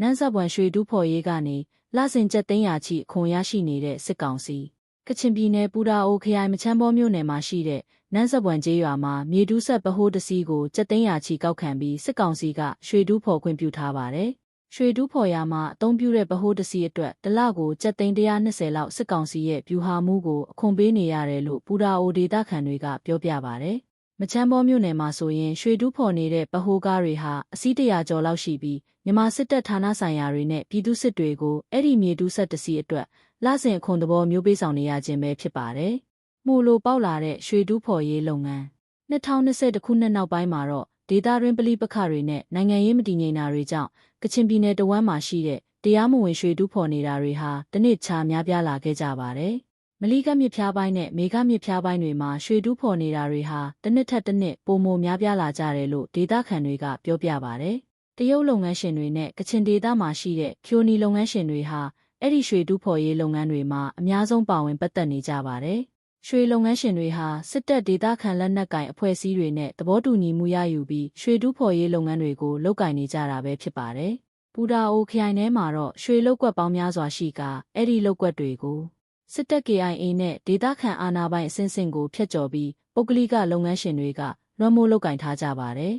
နန်းဆက်ပွန်ရွှေဒူးဖော်ရေးကနေလစဉ်ကျပ်သိန်းရာချီအခွန်ရရှိနေတဲ့စစ်ကောင်စီကချင်ပြည်နယ်ပူတာအိုခရိုင်မချမ်းဘောမြို့နယ်မှာရှိတဲ့နန်းဆက်ပွန်ကျေးရွာမှာမြေတူးဆက်ဗဟိုးတစည်းကိုကျပ်သိန်းရာချီကောက်ခံပြီးစစ်ကောင်စီကရွှေဒူးဖော်ခွင့်ပြုထားပါတယ်ရွှေဒူးဖော်ရာမှာအသုံးပြုတဲ့ဗဟိုးတစည်းအတွက်တစ်လကိုကျပ်သိန်း120လောက်စစ်ကောင်စီရဲ့ဗျူဟာမှုကိုအခွန်ပေးနေရတယ်လို့ပူတာအိုဒေတာခန်တွေကပြောပြပါတယ်မ ချမ်းဘောမြို့နယ်မှာဆိုရင်ရွှေဒူးဖော်နေတဲ့ဗဟိုကားတွေဟာအစီးတရာကျော်လောက်ရှိပြီးမြန်မာစစ်တပ်ဌာနဆိုင်ရာတွေနဲ့ပြည်သူစစ်တွေကိုအဲ့ဒီမြေတူးဆက်တစီအတွက်လစဉ်အခွန်သဘောမျိုးပေးဆောင်နေရခြင်းပဲဖြစ်ပါတယ်။မှုလိုပေါက်လာတဲ့ရွှေဒူးဖော်ရေးလုပ်ငန်း2020ခုနှစ်နောက်ပိုင်းမှာတော့ဒေတာရင်းပလိပခတွေနဲ့နိုင်ငံရေးမတည်ငြိမ်တာတွေကြောင့်ကချင်ပြည်နယ်တဝမ်းမှာရှိတဲ့တရားမဝင်ရွှေဒူးဖော်နေတာတွေဟာတနစ်ချာများပြားလာခဲ့ကြပါတယ်။ မလီကမြစ်ဖျားပိုင်းနဲ့မေကမြစ်ဖျားပိုင်းတွေမှာရွှေဒူးဖော်နေတာတွေဟာတစ်နှစ်ထက်တစ်နှစ်ပိုမိုများပြားလာကြတယ်လို့ဒေတာခန်တွေကပြောပြပါတယ်။တရုတ်လုပ်ငန်းရှင်တွေနဲ့ကချင်ဒေသမှာရှိတဲ့ဖြိုနီလုပ်ငန်းရှင်တွေဟာအဲ့ဒီရွှေတူးဖော်ရေးလုပ်ငန်းတွေမှာအများဆုံးပါဝင်ပတ်သက်နေကြပါတယ်။ရွှေလုပ်ငန်းရှင်တွေဟာစစ်တပ်ဒေသခံလက်နက်ကင်အဖွဲ့အစည်းတွေနဲ့သဘောတူညီမှုရယူပြီးရွှေတူးဖော်ရေးလုပ်ငန်းတွေကိုလုပ်ကင်နေကြတာပဲဖြစ်ပါတယ်။ပူတာအိုခရိုင်ထဲမှာတော့ရွှေလောက်ကွက်ပေါင်းများစွာရှိကအဲ့ဒီလောက်ကွက်တွေကို စစ်တပ် KIA နဲ့ဒေသခံအာဏာပိုင်အဆင့်ဆင့်ကိုဖျက်ကျော်ပြီး ပုဂ္ဂလိကလုပ်ငန်းရှင်တွေက လွှမ်းမိုးလုပ်ကင်ထားကြပါတယ်